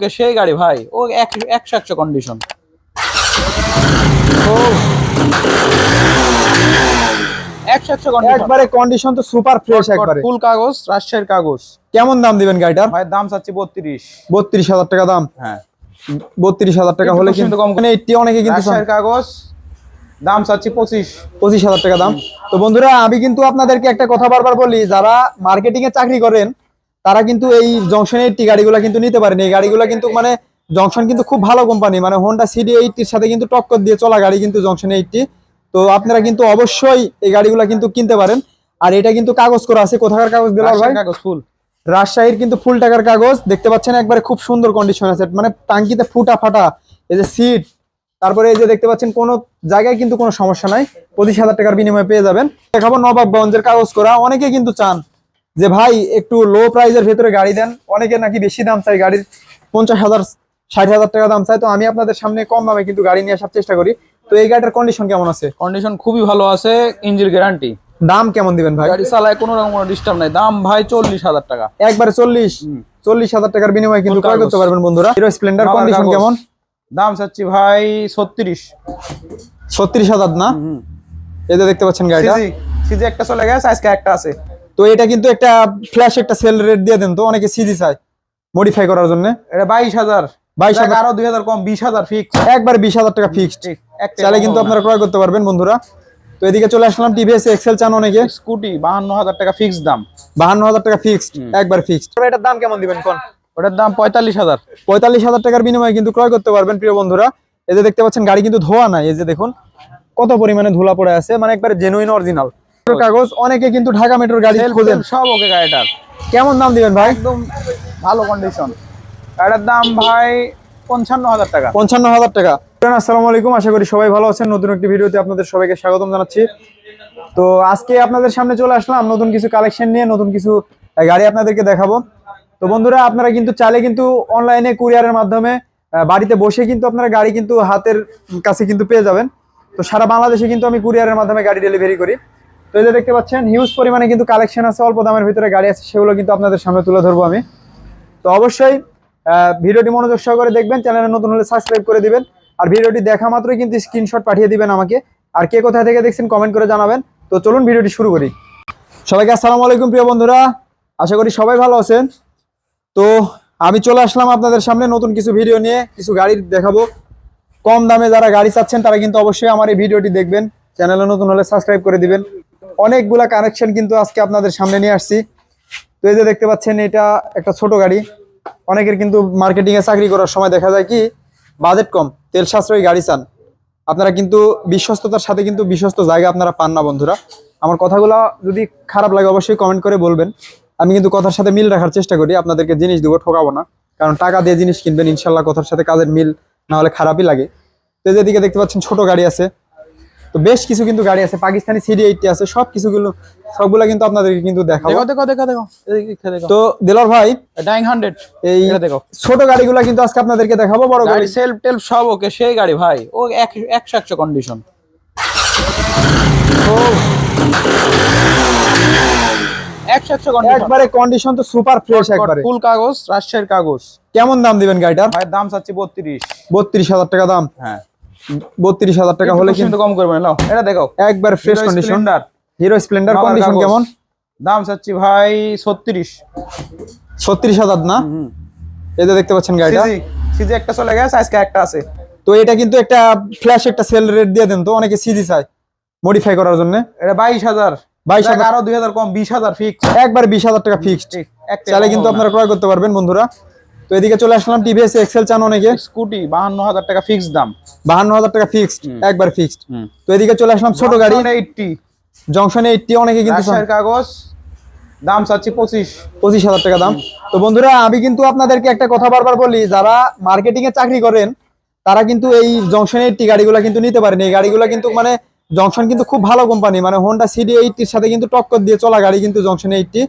ওকে সেই গাড়ি ভাই? ও এক একশো একশো কন্ডিশন একশো একশো একবারে কন্ডিশন তো সুপার ফ্রেশ একবারে। ফুল কাগজ রাজশাহীর কাগজ। কেমন দাম দিবেন গাড়িটার? ভাই দাম চাচ্ছি বত্রিশ। বত্রিশ হাজার টাকা দাম? হ্যাঁ। বত্রিশ হাজার টাকা হলে কিন্তু কম মানে এইটি অনেকে কিন্তু কাগজ দাম চাচ্ছি পঁচিশ। পঁচিশ হাজার টাকা দাম। তো বন্ধুরা আমি কিন্তু আপনাদেরকে একটা কথা বারবার বলি যারা মার্কেটিং এ চাকরি করেন তারা কিন্তু এই জংশন এইটটি গাড়িগুলো কিন্তু নিতে পারেনি। এই গাড়িগুলো কিন্তু মানে জংশন কিন্তু খুব ভালো কোম্পানি মানে হোন্ডা সিডি এইটটির সাথে কিন্তু টক্কর দিয়ে চলা গাড়ি কিন্তু জংশন এইটটি তো আপনারা কিন্তু অবশ্যই এই গাড়িগুলো কিন্তু কিনতে পারেন। আর এটা কিন্তু কাগজ করা আছে। কোথাকার কাগজ দিলার ভাই? কাগজ ফুল। রাজশাহীর কিন্তু ফুল টাকার কাগজ। দেখতে পাচ্ছেন একবারে খুব সুন্দর কন্ডিশন আছে। মানে টাঙ্কিতে ফুটা ফাটা এই যে সিট তারপরে এই যে দেখতে পাচ্ছেন কোনো জায়গায় কিন্তু কোনো সমস্যা নাই। পঁচিশ হাজার টাকার বিনিময়ে পেয়ে যাবেন। দেখাবো নবাবগঞ্জের কাগজ করা। অনেকে কিন্তু চান যে ভাই একটু লো প্রাইজের ভেতরে গাড়ি দেন। অনেকে নাকি বেশি দাম চাই গাড়ির পঞ্চাশ হাজার ষাট হাজার টাকা দাম চাই তো আমি আপনাদের সামনে কম দামে কিন্তু গাড়ি নিয়ে আসার চেষ্টা করি। তো এই গাড়িটার কন্ডিশন কেমন আছে? কন্ডিশন খুবই ভালো আছে ইঞ্জিন গ্যারান্টি দাম কেমন দিবেন ভাই? গাড়ি চালায় কোনো রকম কোনো ডিস্টার্ব নাই। দাম ভাই চল্লিশ হাজার টাকা। একবারে চল্লিশ? চল্লিশ হাজার টাকার বিনিময়ে কিন্তু ক্রয় করতে পারবেন বন্ধুরা। হিরো স্প্লেন্ডার কন্ডিশন কেমন? দাম চাচ্ছি ভাই ছত্রিশ। ছত্রিশ হাজার না? এই যে দেখতে পাচ্ছেন গাড়িটা। সিজি একটা চলে গেছে আজকে একটা আছে। তো এটা কিন্তু একটা ফ্ল্যাশ একটা সেল রেট দিয়ে দেন তো অনেকে সিজি চায় মডিফাই করার জন্য। এটা বাইশ হাজার। বাইশ হাজার। আরও দুই হাজার কম বিশ হাজার ফিক্স একবার বিশ হাজার টাকা ফিক্সড চাইলে কিন্তু আপনারা ক্রয় করতে পারবেন বন্ধুরা। তো এদিকে চলে আসলাম টিভিএস এক্সেল চান অনেকে। স্কুটি বাহান্ন হাজার টাকা ফিক্স দাম। বাহান্ন হাজার টাকা ফিক্সড একবার ফিক্সড এটার দাম কেমন দিবেন কোন? ওটার দাম পঁয়তাল্লিশ হাজার। পঁয়তাল্লিশ হাজার টাকার বিনিময়ে কিন্তু ক্রয় করতে পারবেন প্রিয় বন্ধুরা। এই যে দেখতে পাচ্ছেন গাড়ি কিন্তু ধোয়া নাই এই যে দেখুন কত পরিমাণে ধুলা পড়ে আছে। মানে একবার জেনুইন অরিজিনাল কাগজ অনেকে কিন্তু ঢাকা মেট্রোর গাড়ি খোঁজেন। সব ওকে গাড়িটার। কেমন দাম দিবেন ভাই? একদম ভালো কন্ডিশন গাড়িটার দাম ভাই পঞ্চান্ন হাজার টাকা। পঞ্চান্ন হাজার টাকা। আসসালামু আলাইকুম। আশা করি সবাই ভালো আছেন। নতুন একটি ভিডিওতে আপনাদের সবাইকে স্বাগতম জানাচ্ছি। তো আজকে আপনাদের সামনে চলে আসলাম নতুন কিছু কালেকশন নিয়ে নতুন কিছু গাড়ি আপনাদেরকে দেখাবো। তো বন্ধুরা আপনারা কিন্তু চাইলে কিন্তু অনলাইনে কুরিয়ারের মাধ্যমে বাড়িতে বসে কিন্তু আপনারা গাড়ি কিন্তু হাতের কাছে কিন্তু পেয়ে যাবেন। তো সারা বাংলাদেশে কিন্তু আমি কুরিয়ারের মাধ্যমে গাড়ি ডেলিভারি করি। তো এই যে দেখতে পাচ্ছেন হিউজ পরিমাণে কিন্তু কালেকশন আছে, অল্প দামের ভিতরে গাড়ি আছে, সেগুলো কিন্তু আপনাদের সামনে তুলে ধরবো আমি। তো অবশ্যই ভিডিওটি মনোযোগ সহকারে দেখবেন, চ্যানেলে নতুন হলে সাবস্ক্রাইব করে দিবেন। আর ভিডিওটি দেখা মাত্রই কিন্তু স্ক্রিনশট পাঠিয়ে দিবেন আমাকে। আর কে কোথায় থেকে দেখছেন কমেন্ট করে জানাবেন। তো চলুন ভিডিওটি শুরু করি। সবাইকে আসসালামু আলাইকুম, প্রিয় বন্ধুরা। আশা করি সবাই ভালো আছেন। তো আমি চলে আসলাম আপনাদের সামনে নতুন কিছু ভিডিও নিয়ে, কিছু গাড়ি দেখাবো। কম দামে যারা গাড়ি চাচ্ছেন, তারা কিন্তু অবশ্যই আমার এই ভিডিওটি দেখবেন। চ্যানেলে নতুন হলে সাবস্ক্রাইব করে দিবেন। অনেকগুলা কানেকশন কিন্তু আজকে আপনাদের সামনে নিয়ে আসছি। তো এই যে দেখতে পাচ্ছেন, এটা একটা ছোট গাড়ি। অনেকের কিন্তু মার্কেটিং এ চাকরি করার সময় দেখা যায় কি বাজেট কম, তেল সাশ্রয়ী গাড়ি চান। আপনারা কিন্তু বিশ্বস্ততার সাথে কিন্তু বিশ্বস্ত জায়গা আপনারা পান না, বন্ধুরা। আমার কথাগুলো যদি খারাপ লাগে অবশ্যই কমেন্ট করে বলবেন। আমি কিন্তু কথার সাথে মিল রাখার চেষ্টা করি, আপনাদেরকে জিনিস দেবো, ঠকাবো না। কারণ টাকা দিয়ে জিনিস কিনবেন, ইনশাল্লাহ কথার সাথে কাজের মিল না হলে খারাপই লাগে। তো এই যে দেখতে পাচ্ছেন, ছোট গাড়ি আছে। তো বেশ কিছু কিন্তু গাড়ি আছে পাকিস্তানি সিডি এইটটি আছে সব কিছুগুলো সবগুলা কিন্তু আপনাদেরকে কিন্তু দেখাবো। দেখো দেখো দেখো দেখো তো দিলর ভাই ডাইং হান্ড্রেড এই দেখো। ছোট গাড়িগুলো কিন্তু আজকে আপনাদেরকে দেখাবো বড় গাড়ি সেলফ টেলফ সব ওকে সেই গাড়ি ভাই। ও এক একশো একশো কন্ডিশন একশো একশো কন্ডিশন একবারে কন্ডিশন তো সুপার ফ্রেশ একবারে। ফুল কাগজ রাজশাহীর কাগজ। কেমন দাম দিবেন গাড়িটার? ভাই দাম চাচ্ছি বত্রিশ। বত্রিশ হাজার টাকা দাম। হ্যাঁ। বত্রিশ হাজার টাকা হলে কিন্তু কম করবে না এটা দেখো। একবার fresh condition Hero Splendor condition কেমন? দাম চাচ্ছি ভাই ছত্রিশ। ছত্রিশ হাজার না? এই যে দেখতে পাচ্ছেন গাড়িটা। সিজি সিজি একটা চলে গেছে আজকে একটা আছে। তো এটা কিন্তু একটা ফ্ল্যাশ একটা সেল রেট দিয়ে দেন তো অনেকে সিজি চায় মডিফাই করার জন্য। এটা বাইশ হাজার। বাইশ হাজার। আরও দুই হাজার কম বিশ হাজার ফিক্স একবার বিশ হাজার টাকা ফিক্সড চাইলে কিন্তু আপনারা ক্রয় করতে পারবেন বন্ধুরা। তো এদিকে চলে আসলাম টিভিএস এক্সেল চান অনেকে। স্কুটি বাহান্ন হাজার টাকা ফিক্স দাম। বাহান্ন হাজার টাকা ফিক্সড একবার ফিক্সড তো এদিকে চলে আসলাম ছোট গাড়ি। এইটটি জংশনে এইটটি অনেকে কিন্তু কাগজ দাম চাচ্ছি পঁচিশ। পঁচিশ হাজার টাকা দাম। তো বন্ধুরা আমি কিন্তু আপনাদেরকে একটা কথা বারবার বলি যারা মার্কেটিং এ চাকরি করেন তারা কিন্তু এই জংশন এইটটি গাড়িগুলো কিন্তু নিতে পারেন। এই গাড়িগুলো কিন্তু মানে জংশন কিন্তু খুব ভালো কোম্পানি মানে হোন্ডা সিডি এইটটির সাথে কিন্তু টক্কর দিয়ে চলা গাড়ি কিন্তু জংশন এইটটি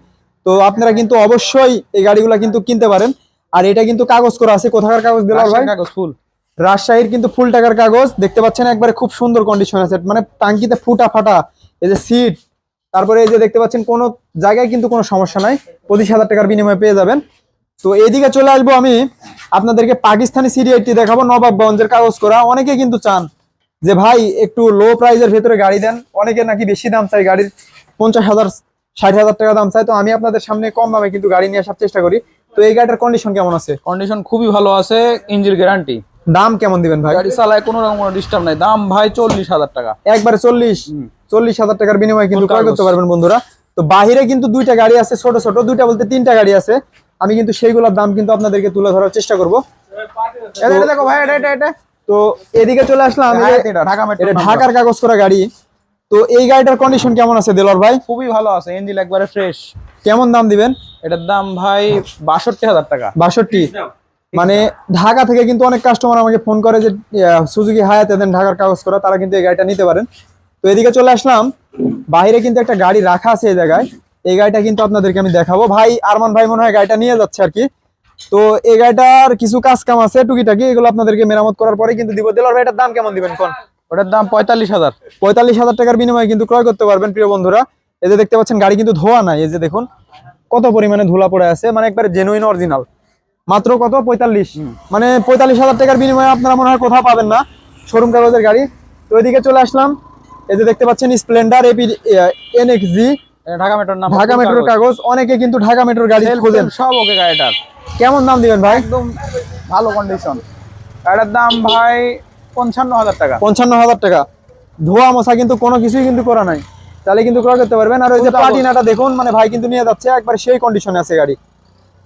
তো আপনারা কিন্তু অবশ্যই এই গাড়িগুলো কিন্তু কিনতে পারেন। আর এটা কিন্তু কাগজ করা আছে। কোথাকার কাগজ দিলার ভাই? কাগজ ফুল। রাজশাহীর কিন্তু ফুল টাকার কাগজ। দেখতে পাচ্ছেন একবারে খুব সুন্দর কন্ডিশন আছে। মানে টাঙ্কিতে ফুটা ফাটা এই যে সিট তারপরে এই যে দেখতে পাচ্ছেন কোনো জায়গায় কিন্তু কোনো সমস্যা নাই। পঁচিশ হাজার টাকার বিনিময়ে পেয়ে যাবেন। তো এইদিকে চলে আসব আমি। আপনাদেরকে পাকিস্তানি এইটটি দেখাবো নবাবগঞ্জের কাগজ করা। অনেকে কিন্তু চান যে ভাই একটু লো প্রাইজের ভেতরে গাড়ি দেন। অনেকে নাকি বেশি দাম চাই গাড়ির। পঞ্চাশ হাজার ষাট হাজার টাকা দাম চাই তো আমি আপনাদের সামনে কম দামে কিন্তু গাড়ি নিয়ে আসার চেষ্টা করি। তো এই গাড়িটার কন্ডিশন কেমন আছে? কন্ডিশন খুবই ভালো আছে ইঞ্জিন গ্যারান্টি দাম কেমন দিবেন ভাই? গাড়ি চালায় কোনো রকম কোনো ডিস্টার্ব নাই। দাম ভাই চল্লিশ হাজার টাকা। একবারে চল্লিশ? চল্লিশ হাজার টাকার বিনিময়ে কিন্তু ক্রয় করতে পারবেন বন্ধুরা। তো বাহিরে কিন্তু দুইটা গাড়ি আছে ছোট ছোট দুইটা বলতে তিনটা গাড়ি আছে। আমি কিন্তু সেইগুলোর দাম কিন্তু আপনাদেরকে তুলে ধরার চেষ্টা করব। দেখো ভাই এটা এটা এটা। তো এদিকে চলে আসলাম ঢাকার কাগজ করা গাড়ি। তো এই গাড়িটার কন্ডিশন কেমন আছে দেলোয়ার ভাই? খুবই ভালো আছে ইঞ্জিন একবারে ফ্রেশ কেমন দাম দিবেন? এটার দাম ভাই বাষট্টি হাজার টাকা। বাষট্টি? মানে ঢাকা থেকে কিন্তু অনেক কাস্টমার আমাকে ফোন করে যে সুজুকি হায়াত দেন ঢাকার কাগজ করা তারা কিন্তু এই গাড়িটা নিতে পারেন। তো এদিকে চলে আসলাম। বাইরে কিন্তু একটা গাড়ি রাখা আছে এই জায়গায়। এই গাড়িটা কিন্তু আপনাদেরকে আমি দেখাবো। ভাই আরমান ভাই মনে হয় গাড়িটা নিয়ে যাচ্ছে আর কি। তো এই গাড়িটার কিছু কাজ কাম আছে টুকিটাকি এগুলো আপনাদেরকে মেরামত করার পরে কিন্তু দিব। দিলার ভাই এটার দাম কেমন দিবেন কোন? ওটার দাম পঁয়তাল্লিশ হাজার। পঁয়তাল্লিশ হাজার টাকার বিনিময়ে কিন্তু ক্রয় করতে পারবেন প্রিয় বন্ধুরা। এই যে দেখতে পাচ্ছেন গাড়ি কিন্তু ধোয়া নাই এই যে দেখুন কত পরিমাণে ধুলা পড়ে আছে মানে একবার জেনুইন অরিজিনাল মাত্র কত? পঁয়তাল্লিশ। মানে পঁয়তাল্লিশ হাজার টাকার বিনিময়ে আপনারা মনে হয় কোথাও পাবেন না শোরুম কাগজের গাড়ি। তো ওইদিকে চলে আসলাম এই যে দেখতে পাচ্ছেন স্প্লেন্ডার এপি এনএক্স জি এটা ঢাকা মেট্রোর নাম। ঢাকা মেট্রোর কাগজ অনেকে কিন্তু ঢাকা মেট্রোর গাড়ি খোঁজেন। সব ওকে গাড়িটার। কেমন দাম দিবেন ভাই? একদম ভালো কন্ডিশন গাড়ির দাম ভাই পঞ্চান্ন হাজার টাকা। পঞ্চান্ন হাজার টাকা। ধোয়া মশা কিন্তু কোনো কিছুই কিন্তু করা নাই। তাহলে কিন্তু ক্রয় করতে পারবেন। আর ওই যে প্লাটিনাটা দেখুন মানে ভাই কিন্তু নিয়ে যাচ্ছে একবার সেই কন্ডিশনে আছে গাড়ি।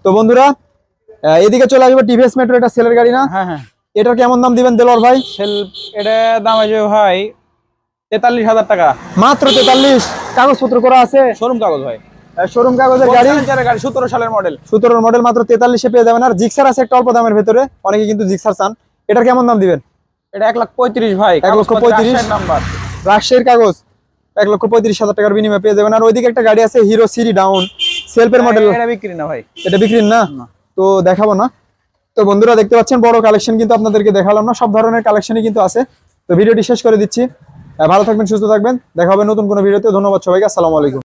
তো বন্ধুরা এদিকে চলে আসবে টিভিএস মেট্রো এটা সেলের গাড়ি না? হ্যাঁ হ্যাঁ। এটার কেমন দাম দিবেন দেলোয়ার ভাই? সেল এটা দাম আছে ভাই তেতাল্লিশ হাজার টাকা। মাত্র তেতাল্লিশ। কাগজপত্র করা আছে? শোরুম কাগজ ভাই। শোরুম কাগজের গাড়ি? গাড়ি গাড়ি সতেরো সালের মডেল সতেরোর মডেল মাত্র তেতাল্লিশে পেয়ে যাবেন। আর জিক্সার আছে একটা অল্প দামের ভেতরে অনেকে কিন্তু জিক্সার চান। এটার কেমন দাম দিবেন? এটা এক লাখ পঁয়ত্রিশ ভাই এক লক্ষ পঁয়ত্রিশ। নাম্বার রাজশাহীর কাগজ। এক লক্ষ পঁয়ত্রিশ হাজার টাকার বিনিময়ে পেয়ে যাবেন। আর ওইদিকে একটা গাড়ি আছে হিরো সিরি ডাউন সেলফের মডেল এটা বিক্রি না ভাই। এটা না? তো দেখাবো না। তো বন্ধুরা দেখতে পাচ্ছেন বড় কালেকশন কিন্তু আপনাদেরকে দেখালাম না। সব ধরনের কালেকশনই কিন্তু আছে। তো ভিডিওটি শেষ করে দিচ্ছি। ভালো থাকবেন সুস্থ থাকবেন। দেখা হবে নতুন কোনো ভিডিওতে। ধন্যবাদ সবাইকে। আসসালামু আলাইকুম।